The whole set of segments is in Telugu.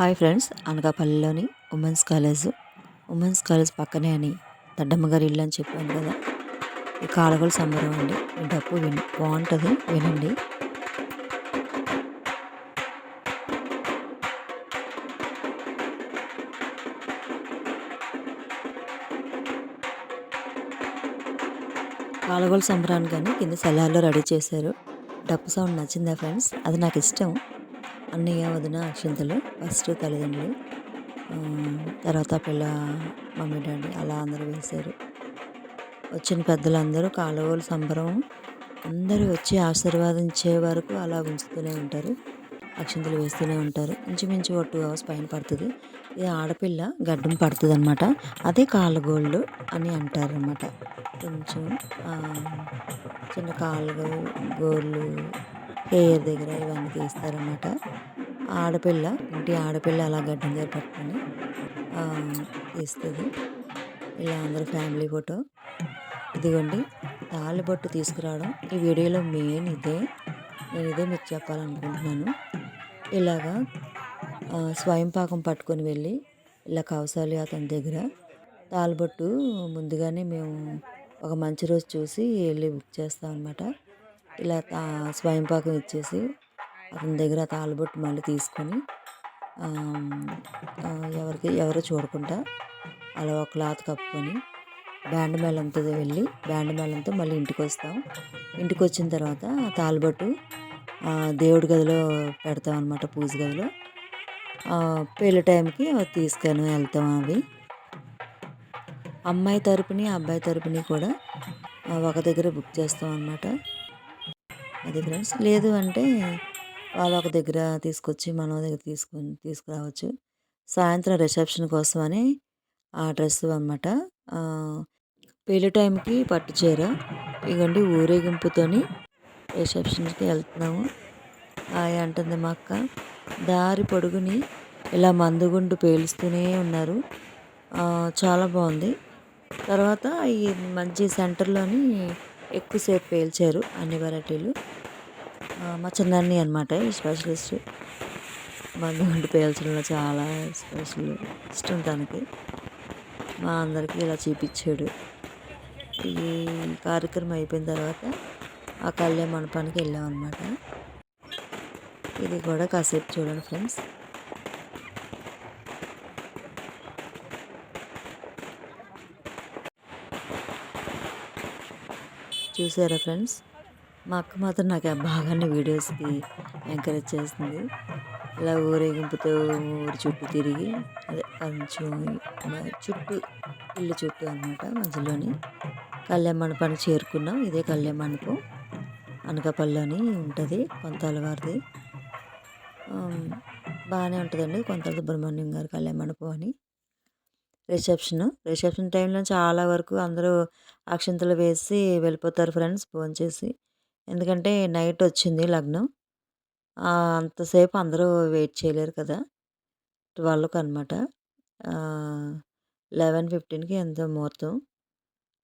హాయ్ ఫ్రెండ్స్ అనకాపల్లిలోని ఉమెన్స్ కాలేజ్. ఉమెన్స్ కాలేజ్ పక్కనే అని దడ్డమ్మ గారి ఇల్లు అని చెప్పాను కదా. ఈ కాలగోలు సంబరం అండి. డప్పు విని బాగుంటుంది వినండి. కాలగోలు సంబరాన్ని కానీ కింద సెల్లార్లో రెడీ చేశారు. డప్పు సౌండ్ నచ్చిందా ఫ్రెండ్స్? అది నాకు ఇష్టం. అన్నయ్య వదిన అక్షింతలు ఫస్ట్ తల్లిదండ్రులు. తర్వాత పిల్ల మమ్మీ డాడీ అలా అందరూ వేశారు. వచ్చిన పెద్దలందరూ కాలువలు సంబరం అందరూ వచ్చి ఆశీర్వాదించే వరకు అలా ఉంచుతూనే ఉంటారు. అక్షింతలు వేస్తూనే ఉంటారు. ఇంచుమించు ఒక టూ అవర్స్ పైన పడుతుంది. ఇది ఆడపిల్ల గడ్డం పడుతుంది అనమాట అదే కాలుగోళ్ళు అని అంటారనమాట కొంచెం చిన్న కాలుగోళ్ళు గోళ్ళు హెయిర్ దగ్గర ఇవన్నీ తీస్తారన్నమాట. ఆడపిల్ల ఇంటి ఆడపిల్ల అలా గడ్డం దగ్గర పట్టుకొని తీస్తుంది. ఇలా అందరూ ఫ్యామిలీ ఫోటో. ఇదిగోండి తాళ్ళబొట్టు తీసుకురావడం ఈ వీడియోలో మెయిన్ ఇదే. నేను ఇదే మీకు చెప్పాలనుకుంటున్నాను. ఇలాగా స్వయం పాకం పట్టుకొని వెళ్ళి ఇలా కవసాలి అతని దగ్గర. తాళ్ళబొట్టు ముందుగానే మేము ఒక మంచి రోజు చూసి వెళ్ళి బుక్ చేస్తాం అనమాట ఇలా స్వయం పాకం ఇచ్చేసి అతని దగ్గర తాళబొట్టు మళ్ళీ తీసుకొని ఎవరికి ఎవరు చూడకుండా అలా ఒక క్లాత్ కప్పుకొని బ్యాండ్ మేళంతో వెళ్ళి బ్యాండ్ మేళంతో మళ్ళీ ఇంటికి వస్తాం ఇంటికి వచ్చిన తర్వాత తాళబొట్టు దేవుడి గదిలో పెడతాం అనమాట పూజ గదిలో. పెళ్ళి టైంకి తీసుకొని వెళ్తాం అవి. అమ్మాయి తరపుని అబ్బాయి తరపుని కూడా ఒక దగ్గర బుక్ చేస్తాం అనమాట అది ఫ్రెండ్స్ లేదు అంటే వాళ్ళ ఒక దగ్గర తీసుకొచ్చి మనం దగ్గర తీసుకొని తీసుకురావచ్చు. సాయంత్రం రిసెప్షన్ కోసం అని ఆ డ్రెస్ అనమాట పెళ్ళి టైంకి పట్టు చీర. ఇవ్వండి ఊరేగింపుతోని రిసెప్షన్కి వెళ్తున్నాము. హాయ్ అంటుంది మా అక్క. దారి పొడుగుని ఇలా మందుగుండు పేలుస్తూనే ఉన్నారు. చాలా బాగుంది. తర్వాత ఈ మంచి సెంటర్లోని ఎక్కువసేపు పేల్చారు అన్ని వెరైటీలు. మా చిన్నాన్ని అనమాట ఈ స్పెషలిస్ట్. మందు పేల్చడంలో చాలా స్పెషల్ ఇష్టం తనకి. మా అందరికీ ఇలా చూపించాడు ఈ కార్యక్రమం అయిపోయిన తర్వాత ఆ కళ్యాణ మండపానికి వెళ్ళాం అనమాట ఇది కూడా కాసేపు చూడండి ఫ్రెండ్స్. చూసారా ఫ్రెండ్స్? మా అక్క మాత్రం నాకు బాగానే వీడియోస్కి ఎంకరేజ్ చేస్తుంది. ఇలా ఊరేగింపుతో ఊరి చుట్టూ తిరిగి అదే కొంచెం చుట్టూ ఇల్లు చుట్టూ అనమాట మధ్యలోని కళ్యాణ చేరుకున్నాం. ఇదే కళ్యాణ మండపం. అనకాపల్లిలోని ఉంటుంది కొంతాల వారిది బాగానే ఉంటుందండి కొంత సుబ్రహ్మణ్యం గారి కళ్యాణ మండపం అని. రిసెప్షన్ రిసెప్షన్ టైంలో చాలా వరకు అందరూ అక్షంతలు వేసి వెళ్ళిపోతారు ఫ్రెండ్స్ ఫోన్ చేసి ఎందుకంటే నైట్ వచ్చింది లగ్నం. అంతసేపు అందరూ వెయిట్ చేయలేరు కదా! ట్వెల్వ్కి అనమాట లెవెన్ ఫిఫ్టీన్కి ఎంతో ముహూర్తం.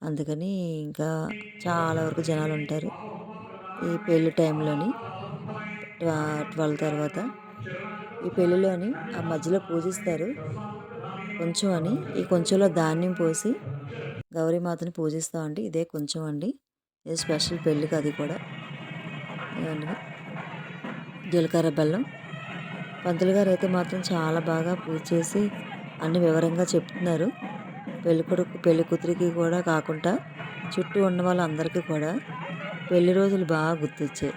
అందుకని ఇంకా చాలా వరకు జనాలు ఉంటారు ఈ పెళ్ళి టైంలోని. ట్వెల్వ్ తర్వాత. ఈ పెళ్ళిలోని ఆ మధ్యలో పూజిస్తారు. కొంచెం అని ఈ కొంచెంలో ధాన్యం పోసి గౌరీమాతని పూజిస్తామండి. ఇదే కొంచెం అండి. స్పెషల్ పెళ్ళికి అది కూడా. జీలకర్ర బెల్లం. పంతులు గారు అయితే మాత్రం చాలా బాగా పూజ చేసి అన్ని వివరంగా చెప్తున్నారు. పెళ్ళి కొడుకు పెళ్ళి కూతురికి కూడా కాకుండా చుట్టూ ఉన్న వాళ్ళందరికీ కూడా పెళ్ళి రోజులు బాగా గుర్తొచ్చాయి.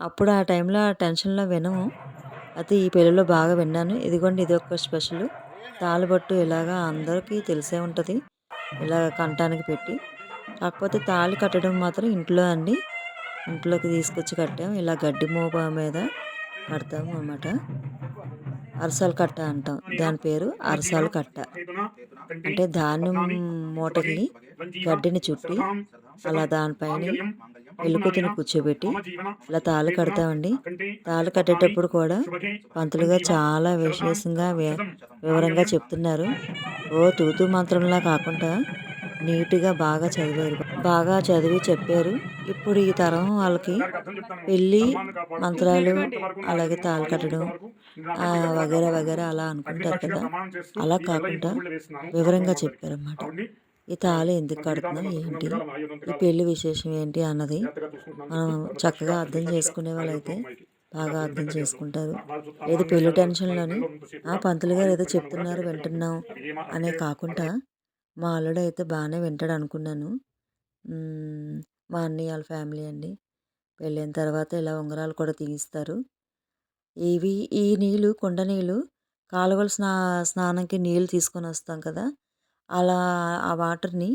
అప్పుడు ఆ టైంలో ఆ టెన్షన్లో వినము. అయితే ఈ పెళ్ళిలో బాగా విన్నాను. ఇదిగోండి ఇది ఒక స్పెషల్. తాళిబొట్టు ఇలాగా అందరికీ తెలిసే ఉంటుంది. ఇలాగ కంటానికి పెట్టి కాకపోతే తాళి కట్టడం మాత్రం ఇంట్లో అండి. ఇంట్లోకి తీసుకొచ్చి కట్టాం. ఇలా గడ్డి మోప మీద కడతాం అన్నమాట. అరసాలు కట్ట అంటాం. దాని పేరు అరసాలు కట్ట. అంటే ధాన్యం మూటకి గడ్డిని చుట్టి అలా దానిపైన ఎలుకతిని కూర్చోబెట్టి ఇలా తాళ్ళు కడతామండి. తాళ్ళు కట్టేటప్పుడు కూడా పంతులుగా చాలా విశేషంగా వివరంగా చెప్తున్నారు. ఓ తూతు మంత్రంలా కాకుండా నీట్గా బాగా చదివారు. బాగా చదివి చెప్పారు. ఇప్పుడు ఈ తరం వాళ్ళకి పెళ్ళి మంత్రాలు అలాగే తాళి కట్టడం ఆ, వగేరా వగేరా అలా అనుకుంటారు కదా. అలా కాకుండా వివరంగా చెప్పారన్నమాట. ఈ తాళి ఎందుకు కడుతున్నాం ఏంటి? ఈ పెళ్ళి విశేషం ఏంటి అన్నది మనం చక్కగా అర్థం చేసుకునే వాళ్ళైతే బాగా అర్థం చేసుకుంటారు. ఏదో పెళ్ళి టెన్షన్లోని ఆ పంతులు గారు ఏదో చెప్తున్నారు వింటున్నాం అనే కాకుండా మా అల్లుడు అయితే బాగానే వింటాడు అనుకున్నాను. మా అన్నయ్య వాళ్ళ ఫ్యామిలీ అండి. పెళ్ళైన తర్వాత ఇలా ఉంగరాలు కూడా తీయిస్తారు. ఇవి ఈ నీళ్ళు కుండ నీళ్ళు కాలువల స్నా స్నానంకి నీళ్ళు తీసుకొని వస్తాం కదా అలా ఆ వాటర్ని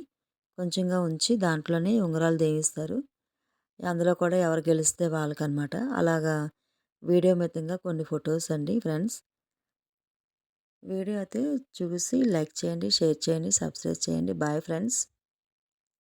కొంచెంగా ఉంచి దాంట్లోనే ఉంగరాలు దేవిస్తారు అందులో కూడా ఎవరు గెలిస్తే వాళ్ళకనమాట అలాగా వీడియో మితంగా కొన్ని ఫొటోస్ అండి ఫ్రెండ్స్. వీడియో అయితే చూసి లైక్ చేయండి షేర్ చేయండి సబ్స్క్రైబ్ చేయండి. Bye friends.